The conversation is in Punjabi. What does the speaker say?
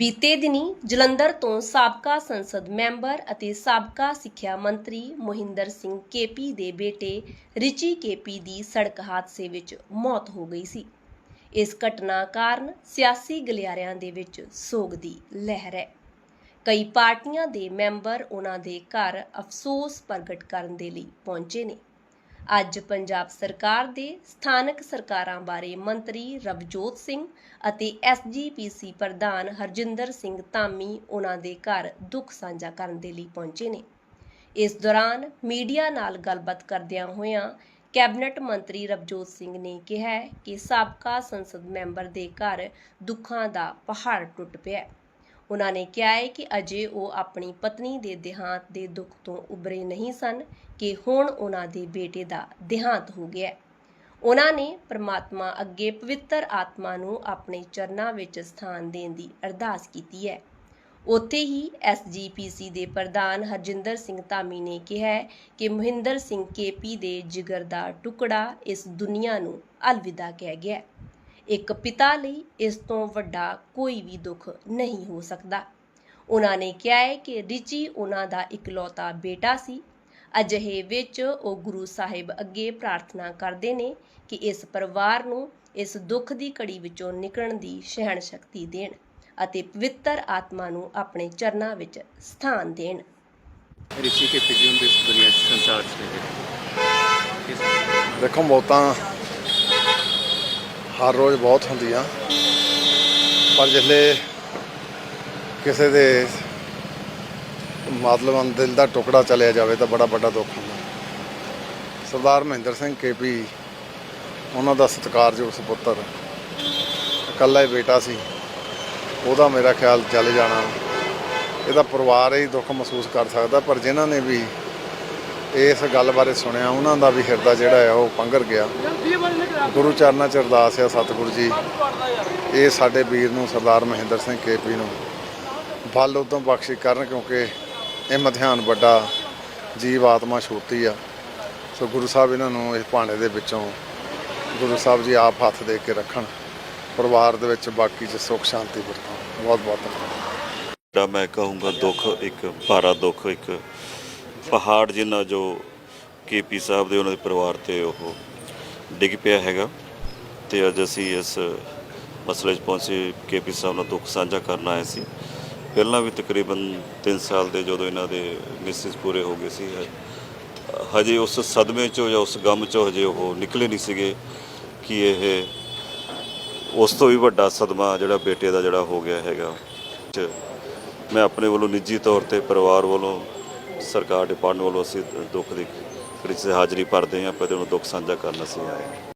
ਬੀਤੇ ਦਿਨੀ ਜਲੰਧਰ ਤੋਂ ਸਾਬਕਾ ਸੰਸਦ ਮੈਂਬਰ ਅਤੇ ਸਾਬਕਾ ਸਿੱਖਿਆ ਮੰਤਰੀ ਮੋਹਿੰਦਰ ਸਿੰਘ ਕੇਪੀ ਦੇ ਬੇਟੇ ਰਿਚੀ ਕੇਪੀ ਦੀ ਸੜਕ ਹਾਦਸੇ ਵਿੱਚ ਮੌਤ ਹੋ ਗਈ ਸੀ। ਇਸ ਘਟਨਾ ਕਾਰਨ ਸਿਆਸੀ ਗਲਿਆਰਿਆਂ ਦੇ ਵਿੱਚ ਸੋਗ ਦੀ ਲਹਿਰ ਹੈ। ਕਈ ਪਾਰਟੀਆਂ ਦੇ ਮੈਂਬਰ ਉਹਨਾਂ ਦੇ ਘਰ ਅਫਸੋਸ ਪ੍ਰਗਟ ਕਰਨ ਦੇ ਲਈ ਪਹੁੰਚੇ ਨੇ। ਅੱਜ ਪੰਜਾਬ ਸਰਕਾਰ ਦੇ ਸਥਾਨਕ ਸਰਕਾਰਾਂ ਬਾਰੇ ਮੰਤਰੀ ਰਵਜੋਤ ਸਿੰਘ ਅਤੇ ਐਸਜੀਪੀਸੀ ਪ੍ਰਧਾਨ ਹਰਜਿੰਦਰ ਸਿੰਘ ਧਾਮੀ ਉਹਨਾਂ ਦੇ ਘਰ ਦੁੱਖ ਸਾਂਝਾ ਕਰਨ ਦੇ ਲਈ ਪਹੁੰਚੇ ਨੇ। ਇਸ ਦੌਰਾਨ ਮੀਡੀਆ ਨਾਲ ਗੱਲਬਾਤ ਕਰਦਿਆਂ ਹੋਇਆਂ ਕੈਬਨਿਟ ਮੰਤਰੀ ਰਵਜੋਤ ਸਿੰਘ ਨੇ ਕਿਹਾ ਕਿ ਸਾਬਕਾ ਸੰਸਦ ਮੈਂਬਰ ਦੇ ਘਰ ਦੁੱਖਾਂ ਦਾ ਪਹਾੜ ਟੁੱਟ ਪਿਆ ਹੈ ਉਹਨਾਂ ਨੇ ਕਿਹਾ ਹੈ ਕਿ ਅਜੇ ਉਹ ਆਪਣੀ ਪਤਨੀ ਦੇ ਦੇਹਾਂਤ ਦੇ ਦੁੱਖ ਤੋਂ ਉਬਰੇ ਨਹੀਂ ਸਨ ਕਿ ਹੁਣ ਉਹਨਾਂ ਦੇ ਬੇਟੇ ਦਾ ਦੇਹਾਂਤ ਹੋ ਗਿਆ ਹੈ। ਉਹਨਾਂ ਨੇ ਪ੍ਰਮਾਤਮਾ ਅੱਗੇ ਪਵਿੱਤਰ ਆਤਮਾ ਨੂੰ ਆਪਣੇ ਚਰਨਾਂ ਵਿੱਚ ਸਥਾਨ ਦੇਣ ਦੀ ਅਰਦਾਸ ਕੀਤੀ ਹੈ। ਉੱਥੇ ਹੀ ਐਸਜੀਪੀਸੀ ਦੇ ਪ੍ਰਧਾਨ ਹਰਜਿੰਦਰ ਸਿੰਘ ਧਾਮੀ ਨੇ ਕਿਹਾ ਕਿ ਮਹਿੰਦਰ ਸਿੰਘ ਕੇਪੀ ਦੇ ਜਿਗਰ ਦਾ ਟੁਕੜਾ ਇਸ ਦੁਨੀਆ ਨੂੰ ਅਲਵਿਦਾ ਕਹਿ ਗਿਆ ਇੱਕ ਪਿਤਾ ਲਈ ਇਸ ਤੋਂ ਵੱਡਾ ਕੋਈ ਵੀ ਦੁੱਖ ਨਹੀਂ ਹੋ ਸਕਦਾ। ਉਹਨਾਂ ਨੇ ਕਿਹਾ ਹੈ ਕਿ ਰਿਚੀ ਉਹਨਾਂ ਦਾ ਇਕਲੌਤਾ ਬੇਟਾ ਸੀ। ਅਜਿਹੇ ਵਿੱਚ ਉਹ ਗੁਰੂ ਸਾਹਿਬ ਅੱਗੇ ਪ੍ਰਾਰਥਨਾ ਕਰਦੇ ਨੇ ਕਿ ਇਸ ਪਰਿਵਾਰ ਨੂੰ ਇਸ ਦੁੱਖ ਦੀ ਘੜੀ ਵਿੱਚੋਂ ਨਿਕਲਣ ਦੀ ਸਹਿਣ ਸ਼ਕਤੀ ਦੇਣ ਅਤੇ ਪਵਿੱਤਰ ਆਤਮਾ ਨੂੰ ਆਪਣੇ ਚਰਨਾਂ ਵਿੱਚ ਸਥਾਨ ਦੇਣ। ਰਿਸ਼ੀ ਕੇ ਪਿਜਨ ਇਸ ਦੁਨੀਆ ਸੰਸਾਰ ਇਸ ਦੇਖੋ ਮੌਤਾਂ ਹਰ ਰੋਜ਼ ਬਹੁਤ ਹੁੰਦੀਆਂ ਪਰ ਜਿਸਲੇ ਕਿਸੇ ਦੇ ਮਤਲਬ ਦਿਲ ਦਾ ਟੁਕੜਾ ਚਲਿਆ ਜਾਵੇ ਤਾਂ ਬੜਾ ਵੱਡਾ ਦੁੱਖ ਹੁੰਦਾ। ਸਰਦਾਰ ਮਹਿੰਦਰ ਸਿੰਘ ਕੇਪੀ, ਉਹਨਾਂ ਦਾ ਸਤਿਕਾਰਯੋਗ ਸੁਪੁੱਤਰ, ਇਕੱਲਾ ਹੀ ਬੇਟਾ ਸੀ। ਉਹਦਾ ਮੇਰਾ ਖਿਆਲ ਚੱਲ ਜਾਣਾ। ਇਹਦਾ ਪਰਿਵਾਰ ਹੀ ਦੁੱਖ ਮਹਿਸੂਸ ਕਰ ਸਕਦਾ, ਪਰ ਜਿਨ੍ਹਾਂ ਨੇ ਵੀ ਇਸ ਗੱਲ ਬਾਰੇ ਸੁਣਿਆ, ਉਹਨਾਂ ਦਾ ਵੀ ਹਿਰਦਾ ਜਿਹੜਾ ਆ ਉਹ ਪੰਗਰ ਗਿਆ। ਗੁਰੂ ਚਰਨਾਂ ਚ ਅਰਦਾਸ ਆ ਸਤਿਗੁਰੂ ਜੀ। ਇਹ ਸਾਡੇ ਵੀਰ ਨੂੰ, ਸਰਦਾਰ ਮਹਿੰਦਰ ਸਿੰਘ ਕੇਪੀ ਨੂੰ। ਬਲ ਉਦੋਂ ਬਖਸ਼ਿਸ਼ ਕਰਨ ਕਿਉਂਕਿ ਇਹ ਮਧਿਆਨ ਵੱਡਾ ਜੀਵ ਆਤਮਾ ਛੋਟੀ ਆ। ਸੋ ਗੁਰੂ ਸਾਹਿਬ ਇਹਨਾਂ ਨੂੰ ਇਸ ਭਾਣੇ ਦੇ ਵਿੱਚੋਂ ਗੁਰੂ ਸਾਹਿਬ ਜੀ ਆਪ ਹੱਥ ਦੇ ਕੇ ਰੱਖਣ। ਪਰਿਵਾਰ ਦੇ ਵਿੱਚ ਬਾਕੀ ਚ ਸੁੱਖ, ਸ਼ਾਂਤੀ ਵਰਤਾਉਣ ਬਹੁਤ ਬਹੁਤ ਧੰਨਵਾਦ ਮੈਂ ਕਹੂੰਗਾ ਦੁੱਖ, ਇੱਕ, ਭਾਰਾ ਦੁੱਖ, ਇੱਕ ਪਹਾੜ ਜਿੰਨਾ ਜੋ ਕੇਪੀ ਸਾਹਿਬ ਦੇ ਉਹਨਾਂ ਦੇ ਪਰਿਵਾਰ ਤੇ ਉਹ ਡਿੱਗ ਪਿਆ ਹੈਗਾ ਤੇ ਅੱਜ ਅਸੀਂ ਇਸ ਮਸਲੇ 'ਚ ਪਹੁੰਚੇ ਕੇਪੀ ਸਾਹਿਬ ਨਾਲ ਦੁੱਖ ਸਾਂਝਾ ਕਰਨ ਆਏ ਸੀ। ਪਹਿਲਾਂ ਵੀ ਤਕਰੀਬਨ 3 ਸਾਲ ਦੇ ਜਦੋਂ ਇਹਨਾਂ ਦੇ ਮਿਸਿਸ ਪੂਰੇ ਹੋ ਗਏ ਸੀ, ਹਜੇ ਉਸ ਸਦਮੇ 'ਚੋਂ ਜਾਂ ਉਸ ਗਮ 'ਚੋਂ ਹਜੇ ਉਹ ਨਿਕਲੇ ਨਹੀਂ ਸੀਗੇ ਕਿ ਇਹ ਉਸ ਤੋਂ ਵੀ ਵੱਡਾ ਸਦਮਾ ਜਿਹੜਾ ਬੇਟੇ ਦਾ ਜਿਹੜਾ ਹੋ ਗਿਆ ਹੈਗਾ। ਮੈਂ ਆਪਣੇ ਵੱਲੋਂ ਨਿੱਜੀ ਤੌਰ ਤੇ ਪਰਿਵਾਰ ਵੱਲੋਂ ਸਰਕਾਰ ਡਿਪਾਰਟਮੈਂਟ ਵੱਲੋਂ ਅਸੀਂ ਦੁੱਖ ਦੀ ਘੜੀ ਹਾਜ਼ਰੀ ਭਰਦੇ ਹਾਂ ਪਰ ਉਹਨੂੰ ਦੁੱਖ ਸਾਂਝਾ ਕਰਨ ਅਸੀਂ ਆਏ ਹਾਂ।